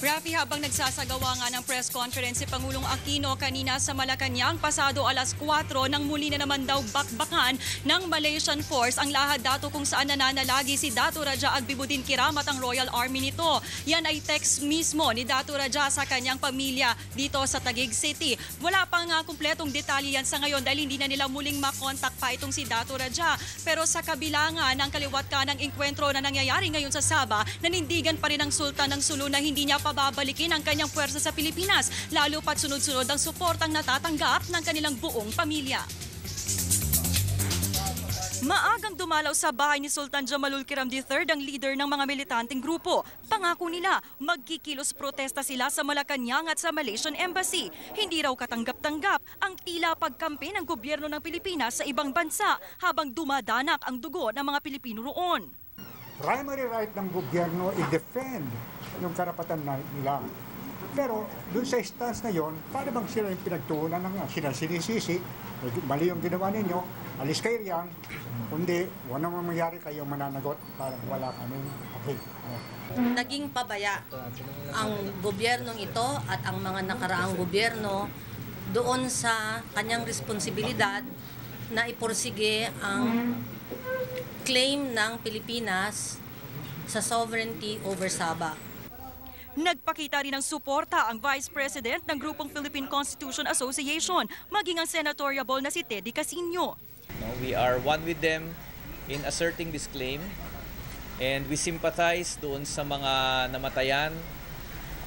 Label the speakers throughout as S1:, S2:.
S1: Rafi, habang nagsasagawa nga ng press conference si Pangulong Aquino kanina sa Malacanang, pasado alas 4 nang muli na naman daw bakbakan ng Malaysian Force ang lahad dato kung saan nananalagi si Dato Raja Agbibudin Kiram at ang Royal Army nito. Yan ay text mismo ni Dato Raja sa kanyang pamilya dito sa Taguig City. Wala pa nga kumpletong detalye yan sa ngayon dahil hindi na nila muling makontak pa itong si Dato Raja. Pero sa kabila nga ng kaliwat ka ng enkwentro na nangyayari ngayon sa Sabah, nanindigan pa rin ang Sultan ng Sulu na hindi niya pababalikin ang kanyang puwersa sa Pilipinas, lalo pat sunod-sunod ang suportang natatanggap ng kanilang buong pamilya. Maagang dumalaw sa bahay ni Sultan Jamalul Kiram III ang leader ng mga militanteng grupo. Pangako nila, magkikilos protesta sila sa Malacanang at sa Malaysian Embassy. Hindi raw katanggap-tanggap ang tila pagkampi ng gobyerno ng Pilipinas sa ibang bansa habang dumadanak ang dugo ng mga Pilipino roon.
S2: primary right ng gobyerno i-defend yung karapatan na nila. Pero doon sa stance na yon, para bang sila yung pinagtuunan ng sila sinisisi, eh, mali yung ginawa ninyo, alis kayo riyan, kundi wala namang mangyari kayo mananagot, parang wala kaming okay.
S3: naging pabaya ang gobyernong ito at ang mga nakaraang gobyerno doon sa kanyang responsibilidad na iporsige ang claim ng Pilipinas sa sovereignty over Sabah.
S1: Nagpakita rin ng suporta ang Vice President ng grupong Philippine Constitution Association, maging ang senatoriable na si Teddy Casino.
S4: No, we are one with them in asserting this claim and we sympathize doon sa mga namatayan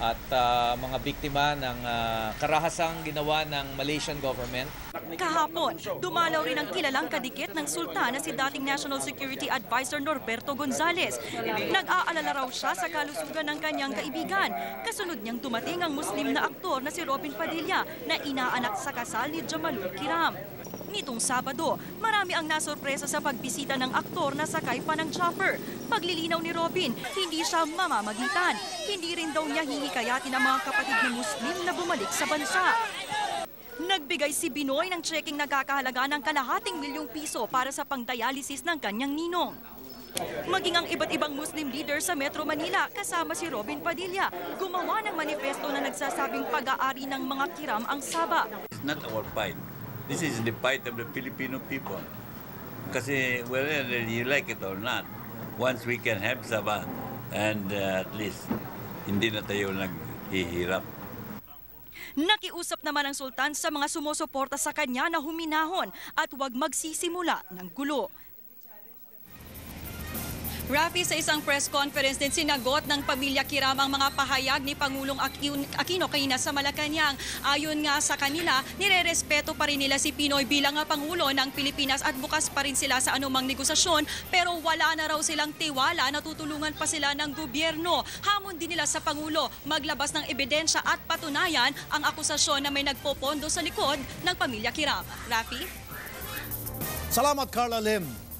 S4: at ah, mga biktima ng ah, karahasang ginawa ng Malaysian government.
S1: Kahapon, dumalaw rin ang kilalang kadikit ng sultan na si dating National Security Advisor Norberto Gonzales. Nag-aalala raw siya sa kalusugan ng kanyang kaibigan. Kasunod niyang dumating ang Muslim na aktor na si Robin Padilla na inaanak sa kasal ni Jamalul Kiram. Nitong Sabado, marami ang nasorpresa sa pagbisita ng aktor na sakay pa ng chopper. Paglilinaw ni Robin, hindi siya mamamagitan. Hindi rin daw niya hihikayatin ang mga kapatid na Muslim na bumalik sa bansa. Nagbigay si Binoy ng checking nagkakahalaga ng kalahating milyong piso para sa pangdialysis ng kanyang ninong. Maging ang iba't ibang Muslim leader sa Metro Manila kasama si Robin Padilla, gumawa ng manifesto na nagsasabing pag-aari ng mga kiram ang Saba.
S5: It's not our fight. This is the fight of the Filipino people. Kasi whether you like it or not, once we can have Sabah, and uh, at least hindi na tayo naghihirap.
S1: Nakiusap naman ang sultan sa mga sumusuporta sa kanya na huminahon at huwag magsisimula ng gulo. Rafi, sa isang press conference din, sinagot ng pamilya Kiram ang mga pahayag ni Pangulong Aquino kanina sa Malacanang. Ayon nga sa kanila, nirerespeto pa rin nila si Pinoy bilang Pangulo ng Pilipinas at bukas pa rin sila sa anumang negosasyon pero wala na raw silang tiwala na tutulungan pa sila ng gobyerno. Hamon din nila sa Pangulo maglabas ng ebidensya at patunayan ang akusasyon na may nagpopondo sa likod ng pamilya Kiram. Rafi?
S6: Salamat Carla Lim.